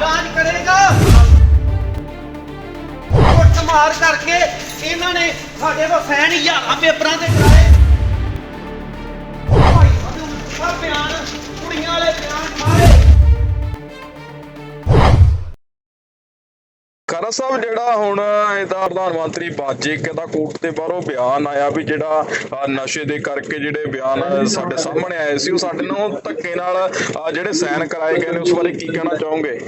ਰਾਜ ਕਰੇਗਾ। ਕੁੱਟ ਮਾਰ ਕਰਕੇ ਇਹਨਾਂ ਨੇ ਸਾਡੇ ਤੋਂ ਫੈਨ ਹਜ਼ਾਰਾਂ ਪੇਪਰਾਂ ਤੇ ਕਰਾਏ। ਭਾਈ ਸਾਨੂੰ ਸਭ ਬਿਆਨ ਕੁੜੀਆਂ ਵਾਲੇ ਬਿਆਨ ਸਾਰੇ ਖਰਾ ਸਾਹਿਬ ਜਿਹੜਾ ਹੁਣ ਇਹਦਾ ਪ੍ਰਧਾਨ ਮੰਤਰੀ ਬਾਜੇਕੇ ਦਾ ਕੋਰਟ ਦੇ ਬਾਹਰੋਂ ਬਿਆਨ ਆਇਆ ਵੀ ਜਿਹੜਾ ਨਸ਼ੇ ਦੇ ਕਰਕੇ ਜਿਹੜੇ ਬਿਆਨ ਸਾਡੇ ਸਾਹਮਣੇ ਆਏ ਸੀ ਉਹ ਸਾਡੇ ਨਾਲ ਧੱਕੇ ਨਾਲ ਜਿਹੜੇ ਸਾਈਨ ਕਰਾਏ ਗਏ ਨੇ ਉਸ ਬਾਰੇ ਕੀ ਕਹਿਣਾ ਚਾਹੋਗੇ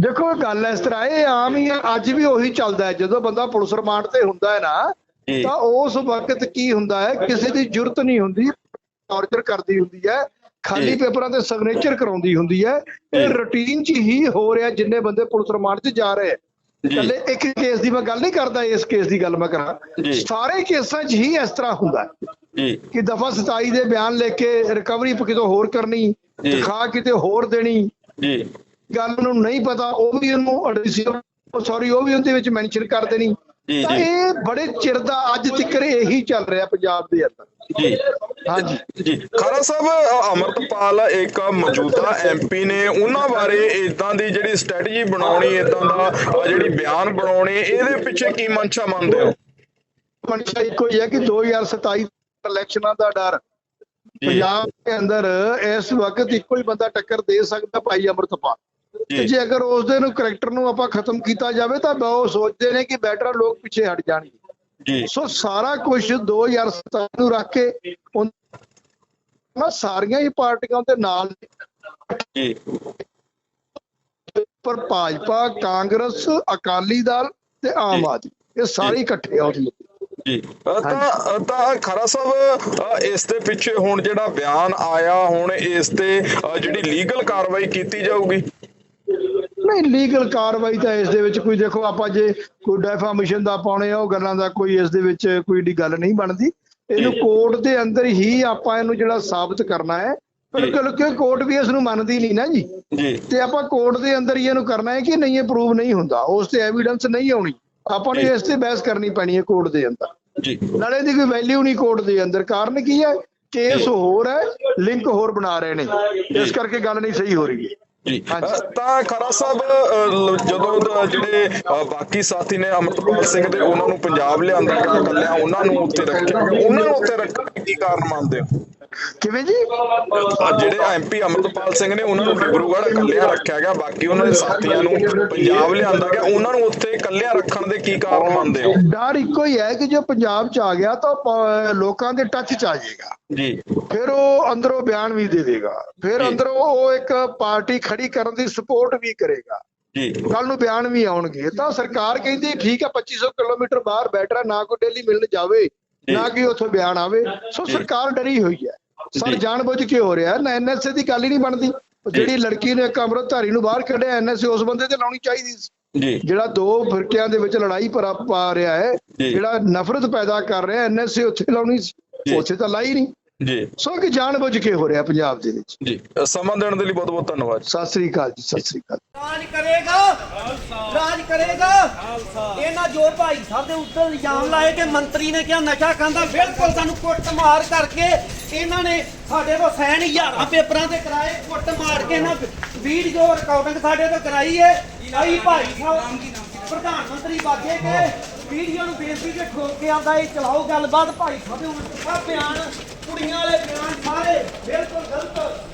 ਦੇਖੋ ਗੱਲ ਇਸ ਤਰ੍ਹਾਂ ਇਹ ਆਮ ਹੀ ਅੱਜ ਵੀ ਉਹੀ ਚੱਲਦਾ ਹੈ ਜਦੋਂ ਬੰਦਾ ਪੁਲਿਸ ਰਿਮਾਂਡ ਤੇ ਹੁੰਦਾ ਹੈ ਨਾ। ਤਾਂ ਉਸ ਵਕਤ ਕੀ ਹੁੰਦਾ ਹੈ ਕਿਸੇ ਦੀ ਜ਼ਰੂਰਤ ਨਹੀਂ ਹੁੰਦੀ ਟਾਰਚਰ ਕਰਦੀ ਹੁੰਦੀ ਹੈ ਖਾਲੀ। ਪੇਪਰਾਂ ਤੇ ਸਿਗਨੇਚਰ ਕਰਾਉਂਦੀ ਹੁੰਦੀ ਹੈ ਇਹ। ਰੁਟੀਨ 'ਚ ਹੀ ਹੋ ਰਿਹਾ ਜਿੰਨੇ ਬੰਦੇ ਪੁਲਿਸ ਰਿਮਾਂਡ 'ਚ ਜਾ ਰਹੇ। ਇਕੱਲੇ ਇੱਕ ਕੇਸ ਦੀ ਮੈਂ ਗੱਲ ਨਹੀਂ ਕਰਦਾ ਇਸ ਕੇਸ ਦੀ ਗੱਲ ਮੈਂ ਕਰਾਂ। ਸਾਰੇ ਕੇਸਾਂ 'ਚ ਹੀ ਇਸ ਤਰ੍ਹਾਂ ਹੁੰਦਾ ਜੀ। ਕਿ ਦਫਾ 27 ਦੇ ਬਿਆਨ ਲੈ ਕੇ ਰਿਕਵਰੀ ਕਿਤੋਂ ਹੋਰ ਕਰਨੀ। ਦਿਖਾ ਕਿਤੇ ਹੋਰ ਦੇਣੀ। ਜੀ। ਗੱਲ ਨੂੰ ਨਹੀਂ ਪਤਾ ਉਹ ਵੀ ਉਹਨੂੰ ਐਡਿਸ਼ਨ ਸੌਰੀ ਉਹ ਵੀ ਉਹਦੇ ਵਿੱਚ ਮੈਂਸ਼ਨ ਕਰ ਦੇਣੀ। ਜੀ, ਜੀ। ਇਹ ਬੜੇ ਚਿਰ ਦਾ ਅੱਜ ਤੱਕ ਇਹੀ ਚੱਲ ਰਿਹਾ ਪੰਜਾਬ ਦੇ ਅੰਦਰ। ਜੀ। ਹਾਂਜੀ। ਜੀ। ਖਰਾ ਸਾਹਿਬ ਅਮਰਤਪਾਲ ਇੱਕ ਮੌਜੂਦਾ ਐਮਪੀ ਨੇ ਉਹਨਾਂ ਬਾਰੇ ਇਦਾਂ ਦੀ ਜਿਹੜੀ ਸਟ੍ਰੈਟਜੀ ਬਣਾਉਣੀ ਇਦਾਂ ਦਾ ਜਿਹੜੀ ਬਿਆਨ ਬਣਾਉਣੇ ਇਹਦੇ ਪਿੱਛੇ ਕੀ ਮਨਸ਼ਾ ਮੰਨਦੇ ਹੋ? ਮਨਸ਼ਾ ਇੱਕੋ ਹੀ ਹੈ ਕਿ 2027 ਇਲੈਕਸ਼ਨਾਂ ਦਾ ਡਰ। ਪੰਜਾਬ ਦੇ ਅੰਦਰ ਇਸ ਵਕਤ ਇੱਕੋ ਹੀ ਬੰਦਾ ਟੱਕਰ ਦੇ ਸਕਦਾ ਭਾਈ ਅਮਰਤਪਾਲ। ਤੇ ਜੀ। ਅਗਰ ਉਸ ਦੇ ਨੂੰ ਕਰੈਕਟਰ ਨੂੰ ਆਪਾਂ ਖਤਮ ਕੀਤਾ ਜਾਵੇ ਤਾਂ ਉਹ ਸੋਚਦੇ ਨੇ ਕਿ ਬੈਟਰ ਲੋਕ ਪਿੱਛੇ ਹਟ ਜਾਣਗੇ। ਜੀ। ਸੋ ਸਾਰਾ ਕੁਝ 2027 ਨੂੰ ਰੱਖ ਕੇ ਉਹਨਾਂ ਸਾਰੀਆਂ ਹੀ ਪਾਰਟੀਆਂ ਦੇ ਨਾਲ ਜੀ। ਪਰ ਭਾਜਪਾ ਕਾਂਗਰਸ ਅਕਾਲੀ ਦਲ ਤੇ। ਆਮ ਆਦਮੀ ਇਹ ਸਾਰੇ ਇਕੱਠੇ ਆ ਉਹਦੇ ਜੀ। ਤਾਂ ਤਾਂ ਖਰਾ ਸਾਹਿਬ ਇਸ ਦੇ ਪਿੱਛੇ ਹੁਣ ਜਿਹੜਾ ਬਿਆਨ ਆਇਆ ਹੁਣ ਇਸ ਤੇ ਜਿਹੜੀ ਲੀਗਲ ਕਾਰਵਾਈ ਕੀਤੀ ਜਾਊਗੀ? ਨਹੀਂ ਲੀਗਲ ਕਾਰਵਾਈ ਤਾਂ ਇਸ ਦੇ ਵਿੱਚ ਕੋਈ ਦੇਖੋ ਆਪਾਂ ਜੇ ਕੋਈ ਡੈਫਾਮੇਸ਼ਨ ਦਾ ਪਾਉਣੇ ਆ ਉਹ ਗੱਲਾਂ ਦਾ ਕੋਈ ਇਸ ਦੇ ਵਿੱਚ ਕੋਈ ਏਡੀ ਗੱਲ ਨਹੀਂ ਬਣਦੀ। ਇਹਨੂੰ। ਕੋਰਟ ਦੇ ਅੰਦਰ ਹੀ ਆਪਾਂ ਇਹਨੂੰ ਜਿਹੜਾ ਸਾਬਤ ਕਰਨਾ ਹੈ ਬਿਲਕੁਲ ਕਿ ਕੋਰਟ ਵੀ ਇਸ ਨੂੰ ਮੰਨਦੀ ਨਹੀਂ ਨਾ ਜੀ। ਤੇ ਆਪਾਂ ਕੋਰਟ ਦੇ ਅੰਦਰ ਹੀ ਇਹਨੂੰ ਕਰਨਾ ਹੈ ਕਿ ਨਹੀਂ ਇਹ ਪ੍ਰੂਵ ਨਹੀਂ ਹੁੰਦਾ। ਉਸ ਤੇ ਐਵੀਡੈਂਸ ਨਹੀਂ ਆਉਣੀ। ਆਪਾਂ ਨੂੰ। ਇਸ ਤੇ ਬਹਿਸ ਕਰਨੀ ਪੈਣੀ ਹੈ ਕੋਰਟ ਦੇ ਅੰਦਰ। ਜੀ। ਨਾਲੇ ਦੀ ਕੋਈ ਵੈਲਿਊ ਨਹੀਂ ਕੋਰਟ ਦੇ ਅੰਦਰ। ਕਾਰਨ ਕੀ ਹੈ? ਕੇਸ। ਹੋਰ ਹੈ ਲਿੰਕ ਹੋਰ ਬਣਾ ਰਹੇ ਨੇ। ਇਸ ਕਰਕੇ ਗੱਲ ਨਹੀਂ ਸਹੀ ਹੋ ਰਹੀ। ਹੈ ਤਾਂ ਖਰਾ ਸਾਹਿਬ ਜਦੋਂ ਜਿਹੜੇ ਬਾਕੀ ਸਾਥੀ ਨੇ ਅਮਰਤਪਾਲ ਸਿੰਘ ਦੇ ਉਹਨਾਂ ਨੂੰ ਪੰਜਾਬ ਲਿਆਂਦਾ ਗਿਆ ਕੱਲਿਆਂ ਉਹਨਾਂ ਨੂੰ ਉੱਥੇ ਰੱਖਿਆ। ਉਹਨਾਂ ਨੂੰ ਉੱਥੇ ਰੱਖਣ ਦੇ ਕੀ ਕਾਰਨ ਮੰਨਦੇ ਹੋ? ਕਿਵੇਂ ਜੀ? ਜਿਹੜੇ ਐਮਪੀ ਅਮਰਤਪਾਲ ਸਿੰਘ ਨੇ ਉਹਨਾਂ ਨੂੰ ਡਿਬਰੂਗੜ੍ਹ ਇਕੱਲਿਆਂ ਰੱਖਿਆ ਗਿਆ ਬਾਕੀ ਉਹਨਾਂ ਦੇ ਸਾਥੀਆਂ ਨੂੰ ਪੰਜਾਬ ਲਿਆਂਦਾ ਗਿਆ। ਉਹਨਾਂ ਨੂੰ ਉੱਥੇ ਇਕੱਲਿਆਂ ਰੱਖਣ ਦੇ ਕੀ ਕਾਰਨ ਮੰਨਦੇ ਹੋ? ਡਰ ਇੱਕੋ ਹੀ ਹੈ ਕਿ ਜੇ ਪੰਜਾਬ ਚ ਆ ਗਿਆ ਤਾਂ ਲੋਕਾਂ ਦੇ ਟੱਚ ਚ ਆ ਜਾਏਗਾ। ਜੀ। ਫਿਰ ਉਹ ਅੰਦਰੋਂ ਬਿਆਨ ਵੀ ਦੇਵੇਗਾ ਫਿਰ ਜੀ। ਅੰਦਰੋਂ ਉਹ ਇੱਕ ਪਾਰਟੀ ਖੜੀ ਕਰਨ ਦੀ ਸਪੋਰਟ ਵੀ ਕਰੇਗਾ। ਜੀ। ਕੱਲ ਨੂੰ ਬਿਆਨ ਵੀ ਆਉਣਗੇ। ਤਾਂ ਸਰਕਾਰ ਕਹਿੰਦੀ ਠੀਕ ਹੈ 2500 ਕਿਲੋਮੀਟਰ ਬਾਹਰ ਬੈਠ ਰਿਹਾ ਨਾ ਕੋਈ ਡੇਲੀ ਮਿਲਣ ਜਾਵੇ। ਨਾ ਕਿ ਉੱਥੋਂ ਬਿਆਨ ਆਵੇ। ਸੋ। ਸਰਕਾਰ ਡਰੀ ਹੋਈ ਹੈ। ਸਰ। ਜਾਣਬੁੱਝ ਕੇ ਹੋ ਰਿਹਾ ਨਾ ਐਨਐਸਏ ਦੀ ਗੱਲ ਹੀ ਨਹੀਂ ਬਣਦੀ। ਜਿਹੜੀ ਲੜਕੀ ਨੇ ਇੱਕ ਅੰਮ੍ਰਿਤਧਾਰੀ ਨੂੰ ਬਾਹਰ ਕੱਢਿਆ ਐਨਐਸਏ ਉਸ ਬੰਦੇ ਤੇ ਲਾਉਣੀ ਚਾਹੀਦੀ ਸੀ ਜੀ ਜਿਹੜਾ ਦੋ ਫਿਰਕਿਆਂ ਦੇ ਵਿੱਚ ਲੜਾਈ ਪਰਾ ਪਾ ਰਿਹਾ ਹੈ। ਜਿਹੜਾ ਨਫ਼ਰਤ ਪੈਦਾ ਕਰ ਰਿਹਾ ਐਨਐਸਏ ਉੱਥੇ ਲਾਉਣੀ। ਸੀ ਉੱਥੇ ਤਾਂ ਲਾਈ ਨਹੀਂ ਜੀ। ਸੋ ਕਿ ਜਾਣਬੁੱਝ ਕੇ ਹੋ ਰਿਹਾ ਪੰਜਾਬ ਦੇ ਵਿੱਚ। ਜੀ। ਸਮਾਂ ਦੇਣ ਦੇ ਲਈ ਬਹੁਤ ਬਹੁਤ ਧੰਨਵਾਦ। ਸਤਿ ਸ੍ਰੀ ਅਕਾਲ ਜੀ ਸਤਿ ਸ੍ਰੀ ਅਕਾਲ। ਰਾਜ ਕਰੇਗਾ। ਰਾਜ ਕਰੇਗਾ। ਇਹਨਾਂ ਜੋ ਭਾਈ ਸਾਹਿਬ ਦੇ ਉੱਤੇ ਇਲਜ਼ਾਮ ਲਾਏ ਕਿ ਮੰਤਰੀ ਨੇ ਕਿਹਾ ਨਸ਼ਾ ਖਾਂਦਾ। ਬਿਲਕੁਲ ਸਾਨੂੰ ਕੁੱਟ ਮਾਰ ਕਰਕੇ ਇਹਨਾਂ ਨੇ ਸਾਡੇ ਤੋਂ ਸੈਨ ਹਜ਼ਾਰਾਂ ਪੇਪਰਾਂ ਤੇ ਕਰਾਏ। ਕੁੱਟ ਮਾਰ ਕੇ ਇਹਨਾਂ ਵੀਡੀਓ ਰਿਕਾਰਡਿੰਗ ਸਾਡੇ ਤੋਂ ਕਰਾਈ ਏ। ਆਈ ਭਾਈ ਸਾਹਿਬ ਪ੍ਰਧਾਨ ਮੰਤਰੀ ਬਾਗੇ ਕੇ ਵੀਡੀਓ ਨੂੰ ਬੇਨਤੀ ਤੇ ਠੋਕ ਕੇ ਆਉਂਦਾ ਇਹ ਚਲਾਓ ਗੱਲਬਾਤ, ਭਾਈ ਸਾਹਿਬ ਦੇ ਸਭ ਬਿਆਨ ਕੁੜੀਆਂ ਵਾਲੇ ਬਿਆਨ ਸਾਰੇ ਬਿਲਕੁਲ ਗਲਤ।